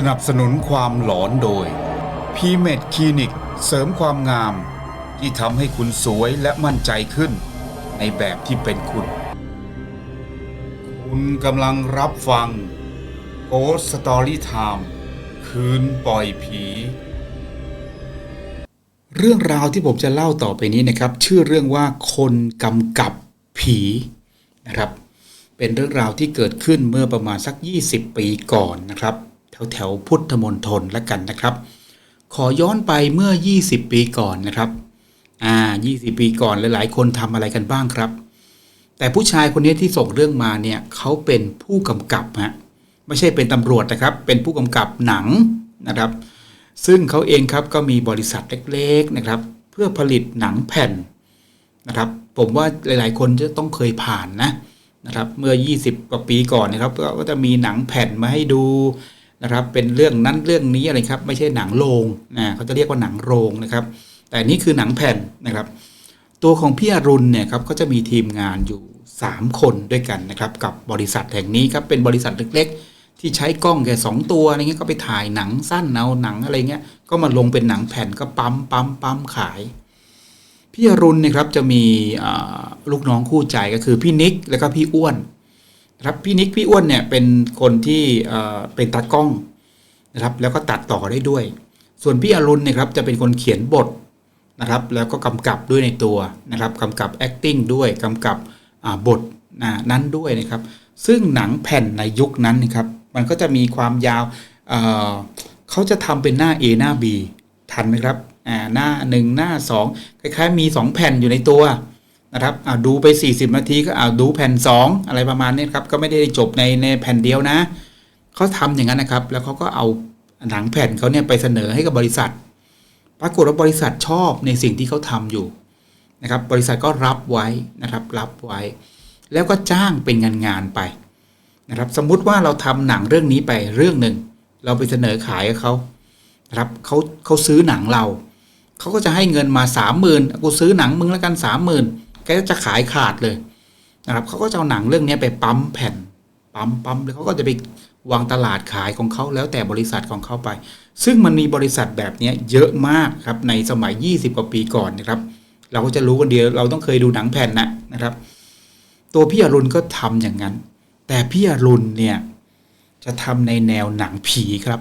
สนับสนุนความหลอนโดย p m e d c l i n i c เสริมความงาม ที่ทำให้คุณสวยและมั่นใจขึ้น ในแบบที่เป็นคุณ คุณกำลังรับฟัง Ghost Story Time คืนปล่อยผี เรื่องราวที่ผมจะเล่าต่อไปนี้นะครับ ชื่อเรื่องว่าคนกำกับผีนะครับ เป็นเรื่องราวที่เกิดขึ้นเมื่อประมาณสัก 20 ปีก่อนนะครับ แถวแถวๆพุทธมณฑลละกันนะครับ ขอย้อนไปเมื่อ 20 ปีก่อนนะครับอ่า20 ปีก่อนหลายๆ คนทำอะไรกันบ้างครับ แต่ผู้ชายคนนี้ที่ส่งเรื่องมาเนี่ยเขาเป็นผู้กำกับฮะไม่ใช่เป็นตำรวจนะครับ เป็นผู้กำกับหนังนะครับ ซึ่งเขาเองครับก็มีบริษัทเล็กๆนะครับ เพื่อผลิตหนังแผ่นนะครับ ผมว่าหลายๆ คนจะต้องเคยผ่านนะนะครับเมื่อ 20 กว่าปีก่อนนะครับ ก็จะมีหนังแผ่นมาให้ดู นะครับ เป็นเรื่องนั้นเรื่องนี้อะไรครับ ไม่ใช่หนังโรงนะเขาจะเรียกว่าหนังโรงนะครับ แต่นี่คือหนังแผ่นนะครับ ตัวของพี่อรุณเนี่ยครับก็จะมีทีมงานอยู่ 3 คนด้วยกันนะครับ กับบริษัทแห่งนี้ครับเป็นบริษัทเล็กๆ ที่ใช้กล้องแค่สองตัวอะไรเงี้ยก็ไปถ่ายหนังสั้นเอาหนังอะไรเงี้ยก็มาลงเป็นหนังแผ่นก็ปั๊มปั๊มปั๊มขายพี่อรุณเนี่ยครับจะมีลูกน้องคู่ใจก็คือพี่นิกแล้วก็พี่อ้วน ครับพี่นิกพี่อ้วนเนี่ยเป็นคนที่เป็นตากล้องนะครับ แล้วก็ตัดต่อได้ด้วย ส่วนพี่อรุณเนี่ยครับจะเป็นคนเขียนบทนะครับ แล้วก็กำกับด้วยในตัวนะครับกำกับ acting ด้วยกำกับบทนั้นด้วยนะครับ ซึ่งหนังแผ่นในยุคนั้นนะครับ มันก็จะมีความยาวเเขาจะทำเป็นหน้า A หน้า B ทันไหมครับอ่าหน้า 1 หน้า 2 คล้ายๆ มี 2 แผ่นอยู่ในตัว นะครับอ่าดูไป 40 นาทีก็อ่าดูแผ่น 2 อะไรประมาณนี้ครับก็ไม่ได้จบในในแผ่นเดียวนะเขาทำอย่างนั้นนะครับ แล้วเขาก็เอาหนังแผ่นเขาเนี่ยไปเสนอให้กับบริษัท ปรากฏว่าบริษัทชอบในสิ่งที่เขาทำอยู่นะครับ บริษัทก็รับไว้นะครับ รับไว้ แล้วก็จ้างเป็นงานงานไปนะครับ สมมุติว่าเราทำหนังเรื่องนี้ไปเรื่องหนึ่งเราไปเสนอขายเขานะครับเขาเขาซื้อหนังเรา เขาก็จะให้เงินมาสามหมื่นกูซื้อหนังมึงแล้วกันสามหมื่น แกก็จะขายขาดเลยนะครับเขาก็จะเอาหนังเรื่องนี้ไปปั๊มแผ่นปั๊มปั๊มแล้วเขาก็จะไปวางตลาดขายของเขาแล้วแต่บริษัทของเขาไป ซึ่งมันมีบริษัทแบบนี้เยอะมากครับในสมัย 20 กว่าปีก่อนนะครับ เราก็จะรู้กันเดียวเราต้องเคยดูหนังแผ่นนะนะครับ ตัวพี่อรุณก็ทำอย่างนั้น แต่พี่อรุณเนี่ยจะทำในแนวหนังผีครับ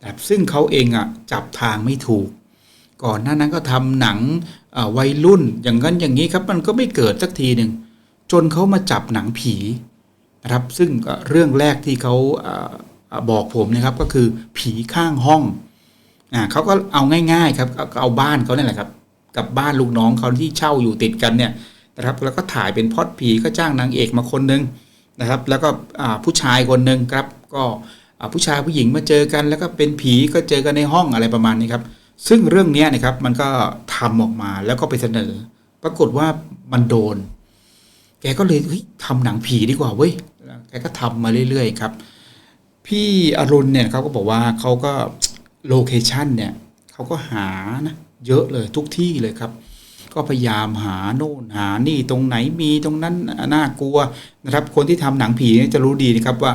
แบบซึ่งเขาเองอะจับทางไม่ถูก ก่อนหน้านั้นก็ทำหนังวัยรุ่นอย่างนั้นอย่างนี้ครับ มันก็ไม่เกิดสักทีหนึ่งจนเขามาจับหนังผีนะครับ ซึ่งเรื่องแรกที่เขาอบอกผมนะครับก็คือผีข้างห้องอ่าเขาก็เอาง่าย ๆ ครับเอาบ้านเขาเนี่ยแหละครับ กับบ้านลูกน้องเขาที่เช่าอยู่ติดกันเนี่ยนะครับ แล้วก็ถ่ายเป็นพอดผีก็จ้างนางเอกมาคนหนึงนะครับ แล้วก็ผู้ชายคนหนึ่งครับ ก็ผู้ชายผู้หญิงมาเจอกัน แล้วก็เป็นผีก็เจอกันในห้องอะไรประมาณนี้ครับ ซึ่งเรื่องนี้นะครับมันก็ทำออกมาแล้วก็ไปเสนอ ปรากฏว่ามันโดน แกก็เลยเฮ้ยทำหนังผีดีกว่าเว้ยแกก็ทำมาเรื่อยๆครับ พี่อรุณเนี่ยเขาก็บอกว่าเขาก็โลเคชันเนี่ยเขาก็หานะเยอะเลยทุกที่เลยครับ ก็พยายามหาโน่นหานี่ตรงไหนมีตรงนั้นน่ากลัวนะครับ คนที่ทำหนังผีจะรู้ดีนะครับว่า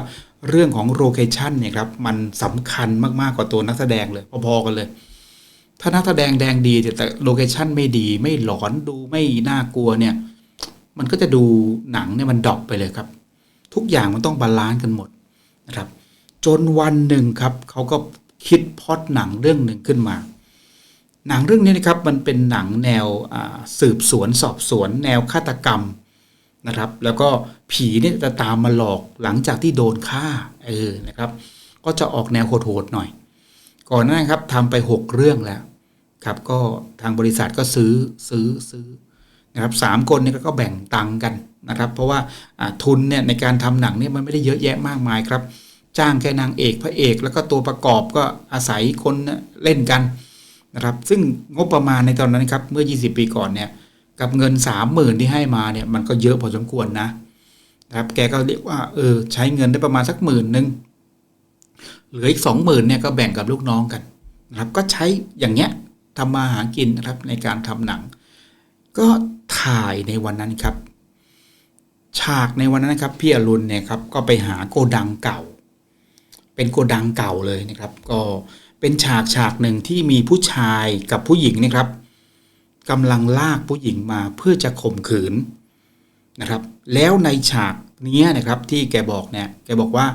เรื่องของโลเคชันเนี่ยครับมันสำคัญมากๆกว่าตัวนักแสดงเลยพอๆกันเลย ถ้านักแสดงแดงดีแต่แต่โลเคชันไม่ดี ไม่หลอนดูไม่น่ากลัวเนี่ย มันก็จะดูหนังเนี่ยมันดรอปไปเลยครับ ทุกอย่างมันต้องบาลานซ์กันหมดนะครับ จนวันหนึ่งครับเขาก็คิดพอดหนังเรื่องหนึ่งขึ้นมา หนังเรื่องนี้นะครับมันเป็นหนังแนวสืบสวนสอบสวน แนวฆาตกรรมนะครับ แล้วก็ผีเนี่ยจะตามมาหลอกหลังจากที่โดนฆ่าเออนะครับ ก็จะออกแนวโหดๆหน่อย ก่อนหนานั้นครับทำไป 6 เรื่องแล้วครับก็ทางบริษัทก็ซื้อซื้อซื้อนะครับสามคนนี่ก็แบ่งตังกันนะครับ เพราะว่าทุนเนี่ยในการทำหนังเนี่ยมันไม่ได้เยอะแยะมากมายครับ จ้างแค่นางเอกพระเอก แล้วก็ตัวประกอบก็อาศัยคนเล่นกันนะครับ ซึ่งงบประมาณในตอนนั้นครับเมื่อ 20 ปีก่อนเนี่ยกับเงิน 30,000 ที่ให้มาเนี่ยมันก็เยอะพอสมควรนะนะครับแกก็เรียกว่าเออใช้เงินได้ประมาณสักหมื่นหนึ่ง เหลืออีกสองหมื่นเนี่ยก็แบ่งกับลูกน้องกันนะครับ ก็ใช้อย่างเงี้ยทำมาหากินนะครับในการทำหนัง ก็ถ่ายในวันนั้นครับ ฉากในวันนั้นครับพี่อรุณเนี่ยครับก็ไปหาโกดังเก่า เป็นโกดังเก่าเลยนะครับ ก็เป็นฉากฉากหนึ่งที่มีผู้ชายกับผู้หญิงนะครับกำลังลากผู้หญิงมาเพื่อจะข่มขืนนะครับ แล้วในฉากเนี้ยนะครับที่แกบอกเนี่ยแกบอกว่า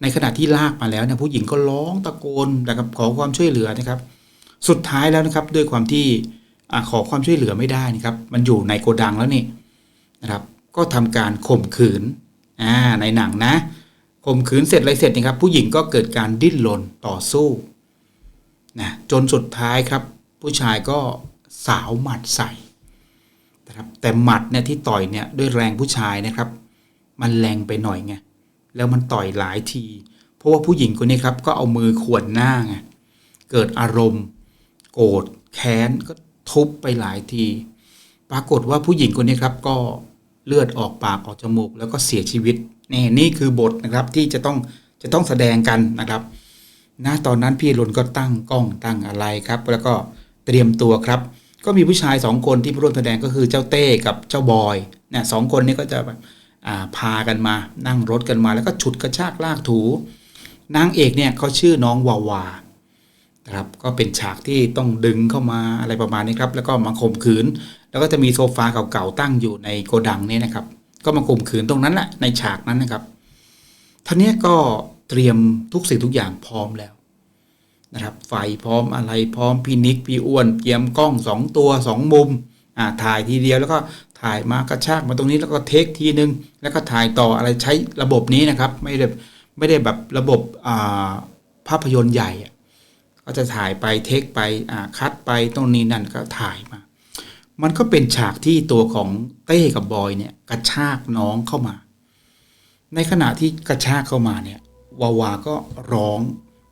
ในขณะที่ลากมาแล้วเนี่ยผู้หญิงก็ร้องตะโกนนะครับขอความช่วยเหลือนะครับ สุดท้ายแล้วนะครับด้วยความที่อขอความช่วยเหลือไม่ได้นะครับ มันอยู่ในโกดังแล้วนี่นะครับ ก็ทำการข่มขืนอ่าในหนังนะข่มขืนเสร็จอะไรเสร็จนะครับ ผู้หญิงก็เกิดการดิ้นรนต่อสู้นะจนสุดท้ายครับ ผู้ชายก็สาวหมัดใส่นะครับแต่หมัดเนี่ยที่ต่อยเนี่ยด้วยแรงผู้ชายนะครับ มันแรงไปหน่อยไง แล้วมันต่อยหลายที เพราะว่าผู้หญิงคนนี้ครับ ก็เอามือข่วนหน้าไงเกิดอารมณ์ โกรธแค้นก็ทุบไปหลายที ปรากฏว่าผู้หญิงคนนี้ครับ ก็เลือดออกปากออกจมูก แล้วก็เสียชีวิตนี่นี่คือบทนะครับที่จะต้องจะต้องแสดงกันนะครับณตอนนั้นพี่รนก็ตั้งกล้องตั้งอะไรครับ แล้วก็เตรียมตัวครับ ก็มีผู้ชายสองคนที่ร่วมแสดงก็คือเจ้าเต้กับเจ้าบอยเนี่ยสองคนนี้ก็จะแบบ พากันมา นั่งรถกันมาแล้วก็ฉุดกระชากลากถู นางเอกเนี่ยเขาชื่อน้องวาวานะครับก็เป็นฉากที่ต้องดึงเข้ามาอะไรประมาณนี้ครับ แล้วก็มาข่มขืน แล้วก็จะมีโซฟาเก่าๆตั้งอยู่ในโกดังนี้นะครับ ก็มาข่มขืนตรงนั้นแหละในฉากนั้นนะครับท่านนี้ก็เตรียมทุกสิ่งทุกอย่างพร้อมแล้วนะครับ ไฟพร้อมอะไรพร้อมพี่นิกพี่อ้วนเตรียมกล้องสองตัวสองมุมอ่าถ่ายทีเดียวแล้วก็ ถ่ายมากระชากมาตรงนี้แล้วก็เทคทีนึง แล้วก็ถ่ายต่ออะไรใช้ระบบนี้นะครับ ไม่ได้ไม่ได้แบบระบบาภาพยนตร์ใหญ่ก็จะถ่ายไปเทคไปคัดไปตรงนี้นั่นก็ถ่ายมา มันก็เป็นฉากที่ตัวของเต้กับบอยเนี่ยกระชากน้องเข้ามา ในขณะที่กระชากเข้ามาเนี่ยวาวาก็ร้อง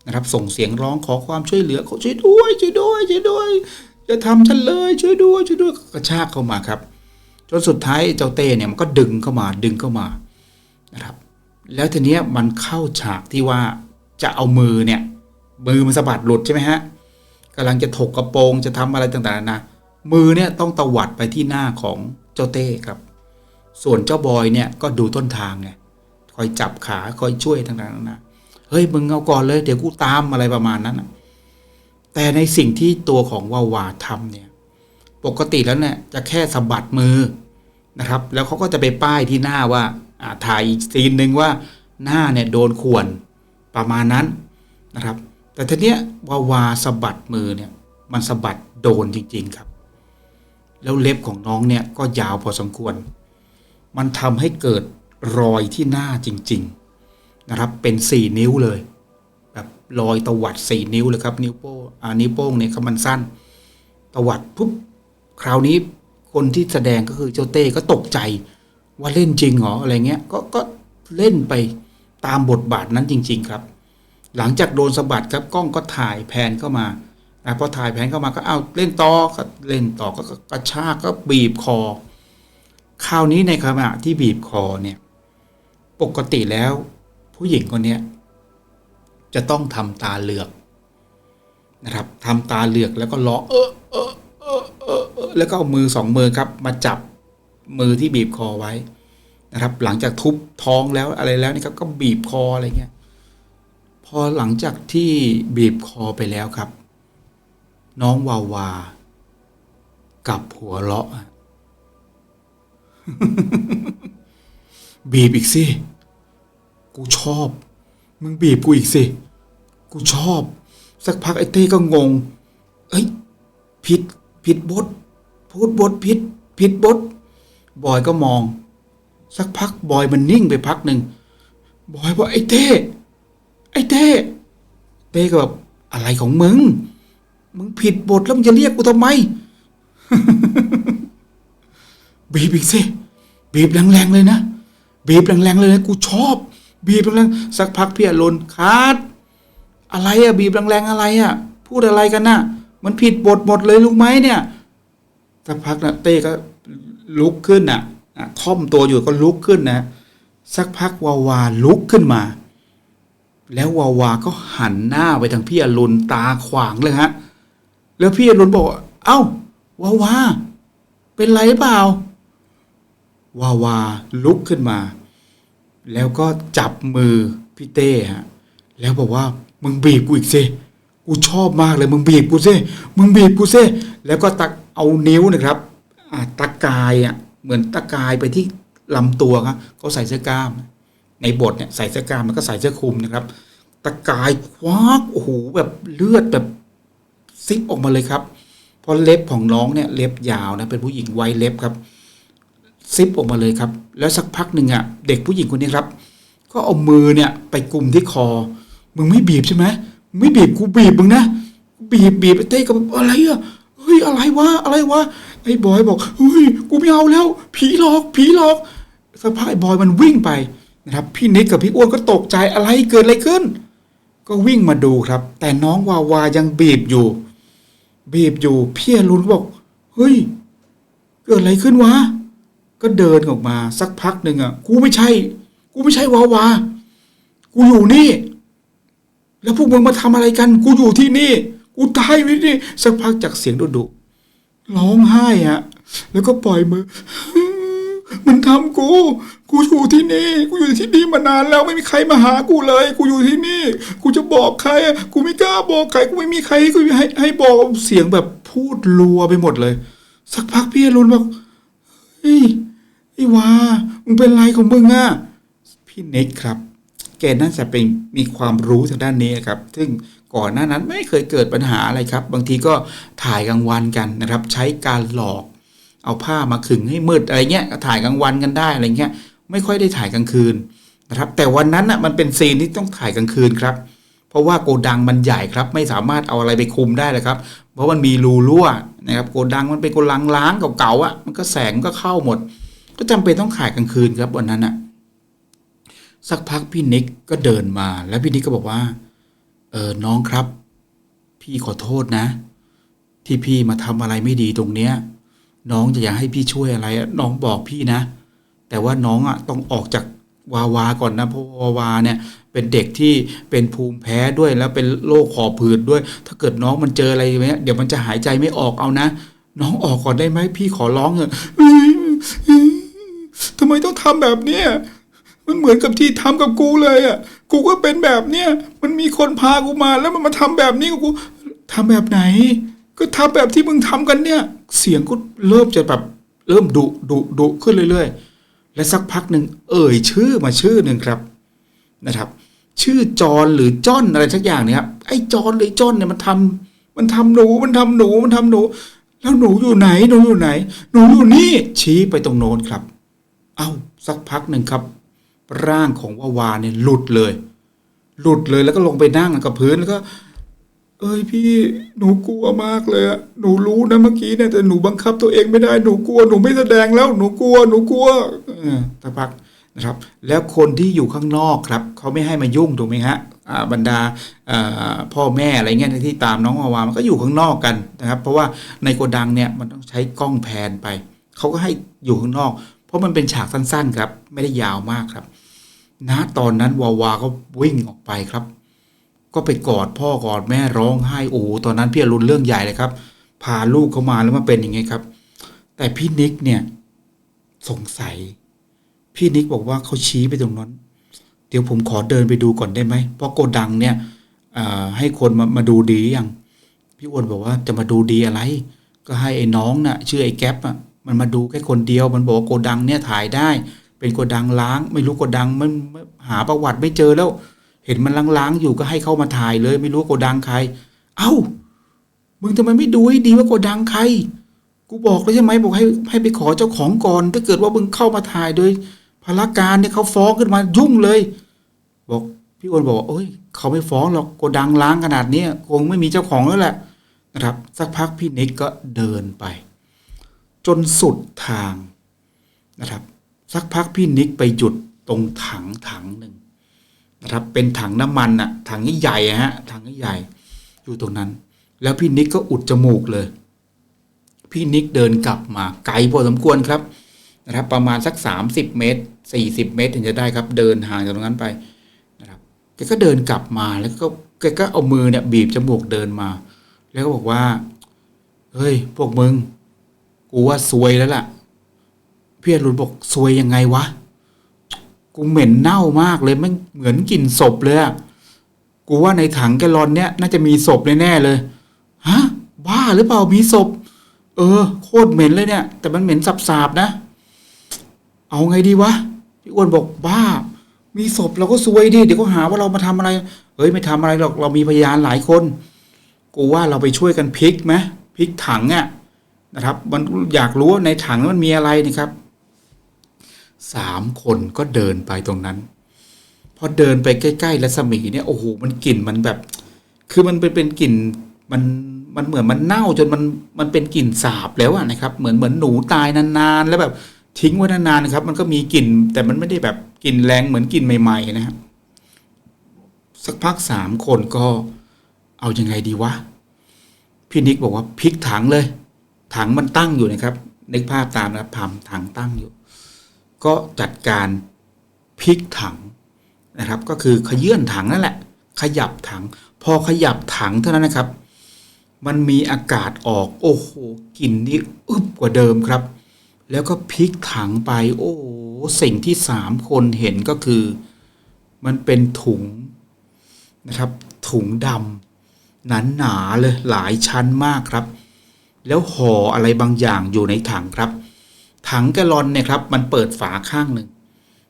นะครับส่งเสียงร้องขอความช่วยเหลือเขาช่วยด้วยช่วยด้วยช่วยด้วยอย่าทำฉันเลยช่วยด้วยช่วยด้วยกระชากเข้ามาครับ จนสุดท้ายเจ้าเต้เนี่ยมันก็ดึงเข้ามาดึงเข้ามานะครับแล้วทีเนี้ยมันเข้าฉากที่ว่าจะเอามือเนี่ยมือมันสะบัดหลุดใช่ไหมฮะกำลังจะถกกระโปรงจะทำอะไรต่างๆนานะมือเนี่ยต้องตวัดไปที่หน้าของเจ้าเต้ครับ ส่วนเจ้าบอยเนี่ยก็ดูต้นทางไงคอยจับขาคอยช่วยต่างๆนานะเฮ้ยมึงเอาก่อนเลยเดี๋ยวกูตามอะไรประมาณนั้นนะแต่ในสิ่งที่ตัวของวาวาทำเนี่ย ปกติแล้วเนี่ยจะแค่สะบัดมือนะครับ แล้วเขาก็จะไปป้ายที่หน้าว่าถ่ายอีกซีนหนึ่งว่าหน้าเนี่ยโดนข่วนประมาณนั้นนะครับ แต่ทีเนี้ยวาวาสะบัดมือเนี่ยมันสะบัดโดนจริง ๆครับ แล้วเล็บของน้องเนี่ยก็ยาวพอสมควร มันทำให้เกิดรอยที่หน้าจริง ๆนะครับ เป็นสี่นิ้วเลยแบบรอยตวัดสี่นิ้วเลยครับ นิ้วโป้งอ่านิ้วโป้งเนี่ยครับมันสั้น ตวัดปุ๊บ คราวนี้คนที่แสดงก็คือเจ้าเต้ก็ตกใจ ว่าเล่นจริงเหรออะไรเงี้ยก็ก็เล่นไปตามบทบาทนั้นจริง ๆ ครับ หลังจากโดนสะบัดครับกล้องก็ถ่ายแผนเข้ามานะพอถ่ายแผนเข้ามาก็เอาเล่นต่อก็เล่นต่อก็กระชากก็บีบคอ คราวนี้ในขณะที่บีบคอเนี่ย ปกติแล้ว ผู้หญิงคนนี้จะต้องทำตาเหลือกนะครับทำตาเหลือกแล้วก็ร้องเออเออเออเออเออ แล้วก็เอามือสองมือครับมาจับมือที่บีบคอไว้นะครับ หลังจากทุบท้องแล้วอะไรแล้วนี่ครับก็บีบคออะไรเงี้ยพอหลังจากที่บีบคอไปแล้วครับ น้องวาวา กับหัวเราะบีบอีกสิ กูชอบ มึงบีบกูอีกสิ กูชอบ สักพักไอ้เต้ก็งง เอ้ย ผิด ผิดบท พูดบทผิดผิดบทบอยก็มอง สักพักบอยมันนิ่งไปพักหนึ่งบอยบอกไอ้เต้ไอ้เต้เต้ก็แบบอะไรของมึง มึงผิดบทแล้วมึงจะเรียกกูทำไม บีบอีกสิบีบแรงๆเลยนะบีบแรงๆเลยนะกูชอบ บีบแรงๆสักพักพี่อรุณคัดอะไรอะบีบแรงๆอะไรอะพูดอะไรกันน่ะ มันผิดบทหมดเลยรู้ไหมเนี่ย สักพักนะเต้ก็ลุกขึ้นนะอะค่อมตัวอยู่ก็ลุกขึ้นนะ สักพักวาวาลุกขึ้นมา แล้ววาวาก็หันหน้าไปทางพี่อรุณตาขวางเลยฮะ แล้วพี่อรุณบอกว่าเอ้าวาวาเป็นไรเปล่าวาวาลุกขึ้นมา แล้วก็จับมือพี่เต้ฮะแล้วบอกว่ามึงบีบกูอีกสิกูชอบมากเลยมึงบีบกูสิมึงบีบกูสิแล้วก็ตัก เอานิ้วนะครับตะกายอะเหมือนตะกายไปที่ลำตัวครับเขาใส่เสื้อกล้าม ในบทเนี่ยใส่เสื้อกล้ามมันก็ใส่เสื้อคลุมนะครับ ตะกายควักโอ้โหแบบเลือดแบบซิปออกมาเลยครับ เพราะเล็บของน้องเนี่ยเล็บยาวนะเป็นผู้หญิงไวเล็บครับซิปออกมาเลยครับ แล้วสักพักหนึ่งอะเด็กผู้หญิงคนนี้ครับ ก็เอามือเนี่ยไปกลุ่มที่คอ มึงไม่บีบใช่ไหมไม่บีบกูบีบมึงนะบีบบีบไอ้เต้ก็แบอะไรอะ ฮ้ยอะไรวะอะไรวะไอ้บอยบอกเฮ้ยกูไม่เอาแล้ว ผีหลอก ผีหลอกสักพักไอ้บอยมันวิ่งไปนะครับพี่นิกกับพี่อ้วนก็ตกใจอะไรเกิดอะไรขึ้น ก็วิ่งมาดูครับ แต่น้องวาวายังบีบอยู่ บีบอยู่พี่อรุณบอกเฮ้ยเกิดอะไรขึ้นวะก็เดินออกมาสักพักหนึ่งอะกูไม่ใช่ กูไม่ใช่วาวา กูอยู่นี่ แล้วพวกมึงมาทำอะไรกัน กูอยู่ที่นี่ กูตายไว้นี่สักพักจากเสียงดุดุร้องไห้อะแล้วก็ปล่อยมือ มันทำกู กูอยู่ที่นี่ กูอยู่ที่นี่มานานแล้วไม่มีใครมาหากูเลย กูอยู่ที่นี่ กูจะบอกใครอะกูไม่กล้าบอกใคร กูไม่มีใครกูให้ให้บอกเสียงแบบพูดรัวไปหมดเลย สักพักพี่อรุณบอกเฮ้ยไอ้วามึงเป็นไรของมึงอะพี่เน็กครับ แกน่าจะเป็นมีความรู้ทางด้านนี้ครับ ซึ่ง ก่อนหน้านั้นไม่เคยเกิดปัญหาอะไรครับ บางทีก็ถ่ายกลางวันกันนะครับ ใช้การหลอกเอาผ้ามาขึงให้มืดอะไรเงี้ยถ่ายกลางวันกันได้อะไรเงี้ยไม่ค่อยได้ถ่ายกลางคืนนะครับ แต่วันนั้นอะมันเป็นซีนที่ต้องถ่ายกลางคืนครับ เพราะว่าโกดังมันใหญ่ครับ ไม่สามารถเอาอะไรไปคุมได้เลยครับ เพราะมันมีรูรั่วนะครับโกดังมันเป็นโกดังล้างเก่าๆอะมันก็แสงก็เข้าหมด ก็จำเป็นต้องถ่ายกลางคืนครับวันนั้นอะสักพักพี่นิกก็เดินมาแล้วพี่นิกก็บอกว่า เออน้องครับ พี่ขอโทษนะ ที่พี่มาทำอะไรไม่ดีตรงเนี้ย น้องจะอยากให้พี่ช่วยอะไรน้องบอกพี่นะ แต่ว่าน้องอะต้องออกจากวาวาก่อนนะเพราะวาวาเนี่ย เป็นเด็กที่เป็นภูมิแพ้ด้วยแล้วเป็นโรคหอบผืดด้วย ถ้าเกิดน้องมันเจออะไรอย่างเงี้ยเดี๋ยวมันจะหายใจไม่ออกเอานะ น้องออกก่อนได้ไหมพี่ขอร้องเถอะทำไมต้องทำแบบเนี้ย มันเหมือนกับที่ทำกับกูเลยอะ กูก็เป็นแบบเนี้ยมันมีคนพากูมาแล้วมันมาทำแบบนี้กับกูทำแบบไหน ก็ทำแบบที่มึงทำกันเนี่ย เสียงก็เริ่มจะแบบเริ่มดุดุดุขึ้นเรื่อยๆ และสักพักหนึ่งเอ่ยชื่อมาชื่อหนึ่งครับนะครับ ชื่อจอนหรือจ้อนอะไรสักอย่างเนี่ยครับไอ้จอนหรือจ้อนเนี่ยมันทำมันทำหนูมันทำหนูมันทำหนู แล้วหนูอยู่ไหนหนูอยู่ไหน หนูอยู่นี่ชี้ไปตรงโน้นครับ เอ้าสักพักหนึ่งครับ ร่างของวาวาเนี่ยหลุดเลย หลุดเลยแล้วก็ลงไปนั่งกับพื้นแล้วก็ เอ้ยพี่หนูกลัวมากเลยอะหนูรู้นะเมื่อกี้เนี่ยแต่หนูบังคับตัวเองไม่ได้หนูกลัวหนูไม่แสดงแล้วหนูกลัวหนูกลัวออสักพักนะครับ แล้วคนที่อยู่ข้างนอกครับเขาไม่ให้มายุ่งถูกไหมฮะบรรดาพ่อแม่อะไรเงี้ยที่ตามน้องวาวามันก็อยู่ข้างนอกกันนะครับ เพราะว่าในโกดังเนี่ยมันต้องใช้กล้องแพนไปเขาก็ให้อยู่ข้างนอก ราะมันเป็นฉากสั้น ๆ ครับ ไม่ได้ยาวมากครับณตอนนั้นวาวาก็วิ่งออกไปครับ ก็ไปกอดพ่อกอดแม่ร้องไห้โอ้ตอนนั้นพี่อรุณเรื่องใหญ่เลยครับ พาลูกเขามาแล้วมาเป็นอย่างไงครับ แต่พี่นิกเนี่ย สงสัย พี่นิกบอกว่าเขาชี้ไปตรงนั้น เดี๋ยวผมขอเดินไปดูก่อนได้ไหมเพราะโกดังเนี่ยให้คนมามาดูดีอย่างพี่อ้วนบอกว่าจะมาดูดีอะไร ก็ให้ไอ้น้องน่ะ ชื่อไอ้แก๊ปอะ มันมาดูแค่คนเดียวมันบอกว่าโกดังเนี่ยถ่ายได้ เป็นโกดังล้าง ไม่รู้โกดังมันหาประวัติไม่เจอแล้ว เห็นมันล้างๆอยู่ก็ให้เข้ามาถ่ายเลย ไม่รู้โกดังใคร เอ้า มึงทำไมไม่ดูให้ดีว่าโกดังใคร กูบอกแล้วใช่ไหมบอกให้ให้ไปขอเจ้าของก่อน ถ้าเกิดว่ามึงเข้ามาถ่ายโดยพลการเนี่ยเขาฟ้องขึ้นมายุ่งเลย บอกพี่อ้วนบอกว่าโอ้ยเขาไม่ฟ้องหรอกโกดังล้างขนาดเนี้ยคงไม่มีเจ้าของแล้วแหละนะครับ สักพักพี่นิกก็เดินไป จนสุดทางนะครับ สักพักพี่นิกไปหยุดตรงถังถังหนึ่งนะครับ เป็นถังน้ำมันอะถังใหญ่ฮะถังใหญ่อยู่ตรงนั้น แล้วพี่นิกก็อุดจมูกเลย พี่นิกเดินกลับมาไกลพอสมควรครับนะครับ ประมาณสัก 30 เมตร 40 เมตร ถึงจะได้ครับ เดินห่างจากตรงนั้นไปนะครับแกก็เดินกลับมาแล้วก็แกก็เอามือเนี่ยบีบจมูกเดินมา แล้วก็บอกว่า เฮ้ย พวกมึง กูว่าซวยแล้วล่ะ พี่อรุณบอกซวยยังไงวะ กูเหม็นเน่ามากเลยไม่งเหมือนกลิ่นศพเลยอะกูว่าในถังแกลอนเนี้ยน่าจะมีศพแน่ๆเลยฮะบ้าหรือเปล่ามีศพ เออ โคตรเหม็นเลยเนี่ย แต่มันเหม็นสาบๆนะ เอาไงดีวะพี่อ้วนบอกบ้า มีศพเราก็ซวยดิเดี๋ยวก็หาว่าเรามาทำอะไรเฮ้ยไม่ทำอะไรหรอกเรามีพยานหลายคน กูว่าเราไปช่วยกันพลิกไหมพลิกถังอะ่ะ นะครับ มันอยากรู้ว่าในถังมันมีอะไรนะครับสามคนก็เดินไปตรงนั้น พอเดินไปใกล้ๆรัศมีเนี่ยโอ้โหมันกลิ่นมันแบบ คือมันเป็นเป็นกลิ่นมันมันเหมือนมันเน่าจนมันมันเป็นกลิ่นสาบแล้วอะนะครับ เหมือนเหมือนหนูตายนานๆ แล้วแบบทิ้งไว้นานๆนะครับ มันก็มีกลิ่น แต่มันไม่ได้แบบกลิ่นแรงเหมือนกลิ่นใหม่ๆนะครับสักพักสามคนก็เอายังไงดีวะพี่นิกบอกว่าพลิกถังเลย ถังมันตั้งอยู่นะครับนึกภาพตามนะครับพามถังตั้งอยู่ ก็จัดการพลิกถังนะครับ ก็คือขยื่นถังนั่นแหละ ขยับถัง พอขยับถังเท่านั้นนะครับ มันมีอากาศออกโอ้โหกลิ่นนี่อึบกว่าเดิมครับ แล้วก็พลิกถังไป โอ้สิ่งที่สามคนเห็นก็คือ มันเป็นถุงนะครับ ถุงดำหนาหนาๆเลยหลายชั้นมากครับ แล้วห่ออะไรบางอย่างอยู่ในถังครับ ถังแกลลอนเนี่ยครับมันเปิดฝาข้างหนึ่ง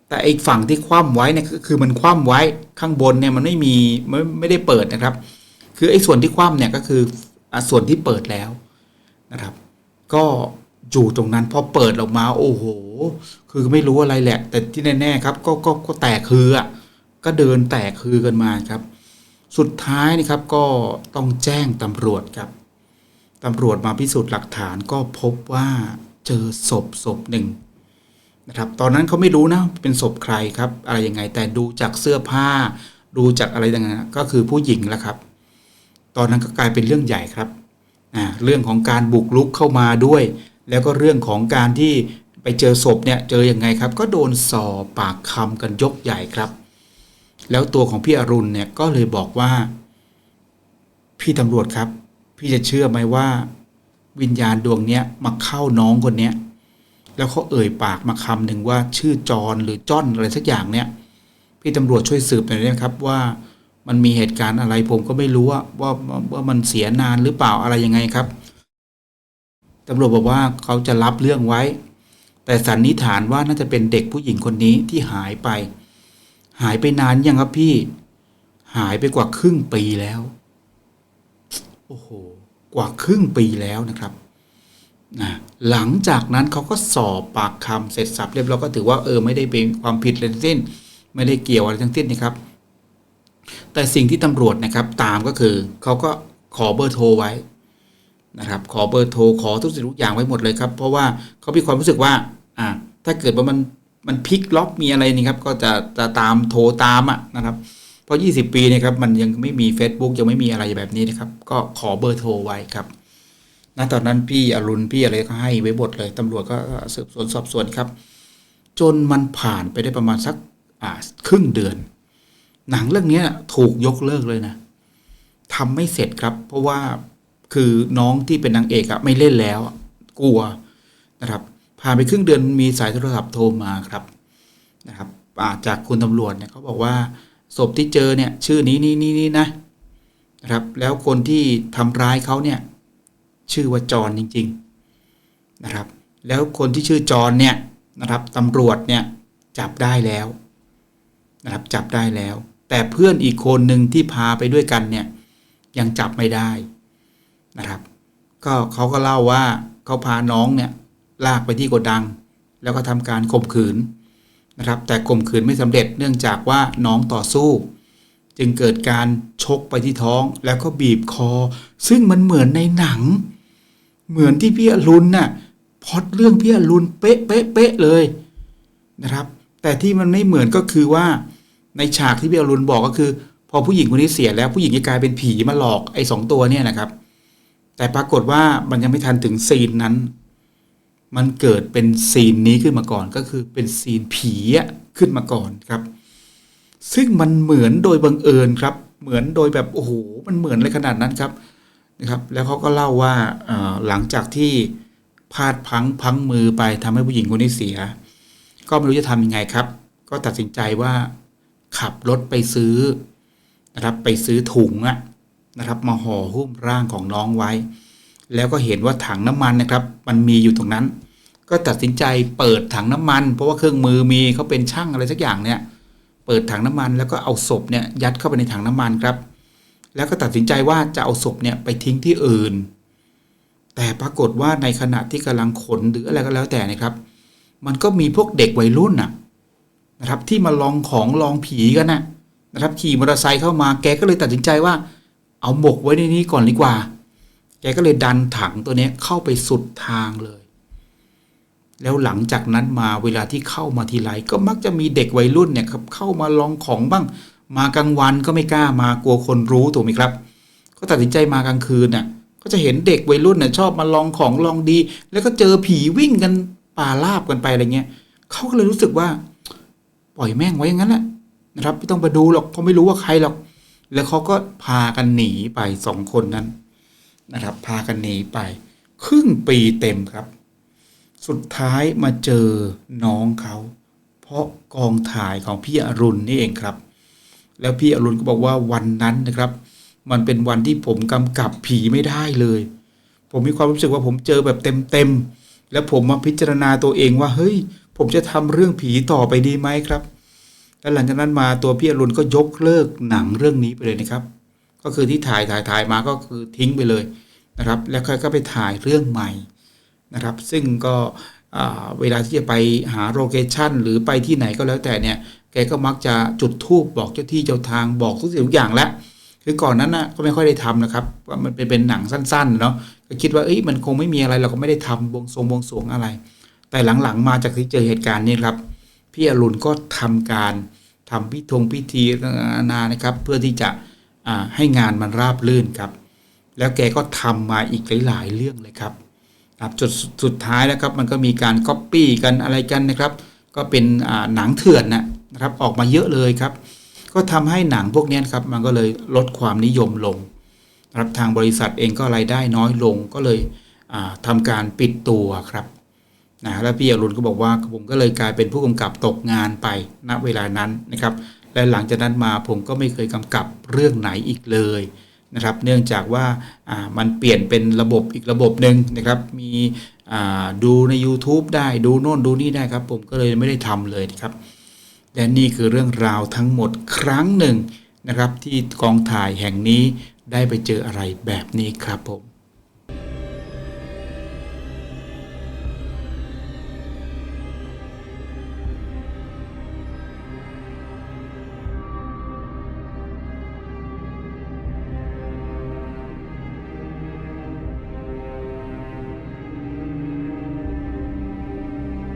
แต่อีกฝั่งที่คว่ำไว้เนี่ยก็คือมันคว่ำไว้ข้างบนเนี่ยมันไม่มีไม่ไม่ได้เปิดนะครับ คือไอ้ส่วนที่คว่ำเนี่ยก็คืออส่วนที่เปิดแล้วนะครับ ก็อยู่ตรงนั้นพอเปิดออกมา โอ้โห คือไม่รู้อะไรแหละ แต่ที่แน่ๆครับก็ก็ก็แตกคืออะก็เดินแตกคือกันมาครับ สุดท้ายนี่ครับก็ต้องแจ้งตำรวจครับ ตำรวจมาพิสูจน์หลักฐานก็พบว่าเจอศพศพหนึ่งนะครับ ตอนนั้นเขาไม่รู้นะเป็นศพใครครับ อะไรยังไงแต่ดูจากเสื้อผ้า ดูจากอะไรต่างๆก็คือผู้หญิงแหละครับ ตอนนั้นก็กลายเป็นเรื่องใหญ่ครับอ่าเรื่องของการบุกรุกเข้ามาด้วย แล้วก็เรื่องของการที่ไปเจอศพเนี่ยเจออยังไงครับ ก็โดนสอบปากคำกันยกใหญ่ครับ แล้วตัวของพี่อรุณเนี่ยก็เลยบอกว่า พี่ตำรวจครับ พี่จะเชื่อไหมว่า วิญญาณดวงเนี้ยมาเข้าน้องคนเนี้ยแล้วเขาเอ่ยปากมาคำหนึ่งว่าชื่อจอนหรือจ้อนอะไรสักอย่างเนี่ยพี่ตำรวจช่วยสืบหน่อยได้ครับว่ามันมีเหตุการณ์อะไรผมก็ไม่รู้ว่าว่าว่าว่ามันเสียนานหรือเปล่าอะไรยังไงครับตำรวจบอกว่าเขาจะรับเรื่องไว้ แต่สันนิษฐานว่าน่าจะเป็นเด็กผู้หญิงคนนี้ที่หายไป หายไปนานยังครับพี่ หายไปกว่าครึ่งปีแล้ว โอ้โหกว่าครึ่งปีแล้วนะครับนะหลังจากนั้นเขาก็สอบปากคำเสร็จสับเรียบร้อยก็ถือว่าเออไม่ได้เป็นความผิดเลยทั้งสิ้น ไม่ได้เกี่ยวอะไรทั้งสิ้นนะครับ แต่สิ่งที่ตำรวจนะครับตามก็คือเขาก็ขอเบอร์โทรไว้นะครับ ขอเบอร์โทรขอทุกสิ่งทุกอย่างไว้หมดเลยครับ เพราะว่าเขามีความรู้สึกว่าอ่าถ้าเกิดว่ามันมันพลิกล็อกมีอะไรนี่ครับ ก็จะจะตามโทรตามอะนะครับ เพราะ 20 ปีเนะครับมันยังไม่มี Facebook ยังไม่มีอะไรแบบนี้นะครับ ก็ขอเบอร์โทรไว้ครับณตอนนั้นพี่อรุณพี่อะไรก็ให้ไว้หมดเลยตำรวจก็สืบสวนสอบสวนครับ จนมันผ่านไปได้ประมาณสักครึ่งเดือน หนังเรื่องนี้ถูกยกเลิกเลยนะทำไม่เสร็จครับ เพราะว่าคือน้องที่เป็นนางเอกอะไม่เล่นแล้ว กลัวนะครับ ผ่านไปครึ่งเดือนมีสายโทรศัพท์โทรมาครับนะครับาจากคุณตำรวจเนี่ยเขาบอกว่า ศพที่เจอเนี่ยชื่อนี้นี่นี่นี่นะนะครับแล้วคนที่ทำร้ายเขาเนี่ยชื่อว่าจรจริง ๆนะครับ แล้วคนที่ชื่อจรเนี่ยนะครับตำรวจเนี่ยจับได้แล้วนะครับจับได้แล้ว แต่เพื่อนอีกคนหนึ่งที่พาไปด้วยกันเนี่ยยังจับไม่ได้นะครับ ก็เขาก็เล่าว่าเขาพาน้องเนี่ยลากไปที่โกดัง แล้วก็ทำการข่มขืน นะครับ แต่ข่มขืนไม่สำเร็จเนื่องจากว่าน้องต่อสู้ จึงเกิดการชกไปที่ท้องแล้วก็บีบคอ ซึ่งมันเหมือนในหนัง เหมือนที่พี่อรุณน่ะพอดเรื่องพี่อรุณเป๊ะเป๊ะเป๊ะเลยนะครับ แต่ที่มันไม่เหมือนก็คือว่า ในฉากที่พี่อรุณบอกก็คือ พอผู้หญิงคนนี้เสียแล้วผู้หญิงจะกลายเป็นผีมาหลอกไอ้สองตัวเนี่ยนะครับ แต่ปรากฏว่ามันยังไม่ทันถึงซีนนั้น มันเกิดเป็นซีนนี้ขึ้นมาก่อนก็คือเป็นซีนผีขึ้นมาก่อนครับ ซึ่งมันเหมือนโดยบังเอิญครับ เหมือนโดยแบบโอ้โหมันเหมือนเลยขนาดนั้นครับนะครับ แล้วเขาก็เล่าว่าหลังจากที่พลาดพังพังมือไปทำให้ผู้หญิงคนนี้เสีย ก็ไม่รู้จะทำยังไงครับ ก็ตัดสินใจว่าขับรถไปซื้อนะครับไปซื้อถุงอะนะครับ มาห่อหุ้มร่างของน้องไว้ แล้วก็เห็นว่าถังน้ำมันนะครับ มันมีอยู่ตรงนั้น ก็ตัดสินใจเปิดถังน้ำมัน เพราะว่าเครื่องมือมีเขาเป็นช่างอะไรสักอย่างเนี่ยเปิดถังน้ำมันแล้วก็เอาศพเนี่ยยัดเข้าไปในถังน้ำมันครับ แล้วก็ตัดสินใจว่าจะเอาศพเนี่ยไปทิ้งที่อื่น แต่ปรากฏว่าในขณะที่กำลังขนหรืออะไรก็แล้วแต่นะครับ มันก็มีพวกเด็กวัยรุ่นน่ะนะครับที่มาลองของลองผีกันนะนะครับขี่มอเตอร์ไซค์เข้ามาแกก็เลยตัดสินใจว่า เอาหมกไว้ในนี้ก่อนดีกว่า แกก็เลยดันถังตัวเนี้ยเข้าไปสุดทางเลย แล้วหลังจากนั้นมาเวลาที่เข้ามาทีไรก็มักจะมีเด็กวัยรุ่นเนี่ยครับเข้ามาลองของบ้าง มากลางวันก็ไม่กล้ามากลัวคนรู้ถูกไหมครับ ก็ตัดสินใจมากลางคืนน่ะก็จะเห็นเด็กวัยรุ่นเนี่ยชอบมาลองของลองดี แล้วก็เจอผีวิ่งกันป่าลาบกันไปอะไรเงี้ยเขาก็เลยรู้สึกว่า ปล่อยแม่งไว้อย่างนั้นแหละนะครับไม่ต้องไปดูหรอกเขาไม่รู้ว่าใครหรอก แล้วเขาก็พากันหนีไปสองคนนั้นนะครับ พากันหนีไป ครึ่งปีเต็มครับ สุดท้ายมาเจอน้องเขา เพราะกองถ่ายของพี่อรุณนี่เองครับ แล้วพี่อรุณก็บอกว่าวันนั้นนะครับ มันเป็นวันที่ผมกำกับผีไม่ได้เลย ผมมีความรู้สึกว่าผมเจอแบบเต็มๆแล้วผมมาพิจารณาตัวเองว่าเฮ้ย ผมจะทำเรื่องผีต่อไปดีไหมครับ แล้วหลังจากนั้นมาตัวพี่อรุณก็ยกเลิกหนังเรื่องนี้ไปเลยนะครับ ก็คือที่ถ่ายถ่ายถ่ายมาก็คือทิ้งไปเลยนะครับ แล้วก็ไปถ่ายเรื่องใหม่ นะครับ ซึ่งก็เวลาที่จะไปหาโลเคชันหรือไปที่ไหนก็แล้วแต่เนี่ย แกก็มักจะจุดธูปบอกเจ้าที่เจ้าทางบอกทุกสิ่งทุกอย่างแล้ว คือก่อนนั้นนะก็ไม่ค่อยได้ทำนะครับว่ามันเป็นเป็นหนังสั้นๆเนาะ ก็คิดว่าเอ้ยมันคงไม่มีอะไรเราก็ไม่ได้ทำบวงสรวงบวงสรวงอะไร แต่หลังๆมาจากที่เจอเหตุการณ์นี้ครับ พี่อรุณก็ทำการทำพิธงพิธีนานะครับ เพื่อที่จะให้งานมันราบรื่นครับ แล้วแกก็ทำมาอีกหลาย ๆ เรื่องเลยครับ ครับจุดสุดท้ายนะครับมันก็มีการก๊อปปี้กันอะไรกันนะครับ ก็เป็นหนังเถื่อนนะนะครับออกมาเยอะเลยครับ ก็ทำให้หนังพวกนี้ครับมันก็เลยลดความนิยมลงนะครับทางบริษัทเองก็รายได้น้อยลงก็เลยอ่าทำการปิดตัวครับนะแล้วพี่อรุณก็บอกว่าผมก็เลยกลายเป็นผู้กำกับตกงานไปณเวลานั้นนะครับ และหลังจากนั้นมาผมก็ไม่เคยกำกับเรื่องไหนอีกเลย นะครับเนื่องจากว่ามันเปลี่ยนเป็นระบบอีกระบบหนึ่งนะครับมีอ่าดูใน YouTube ได้ดูโน่นดูนี่ได้ครับ ผมก็เลยไม่ได้ทำเลยนะครับและนี่คือเรื่องราวทั้งหมดครั้งหนึ่งนะครับที่กองถ่ายแห่งนี้ได้ไปเจออะไรแบบนี้ครับผม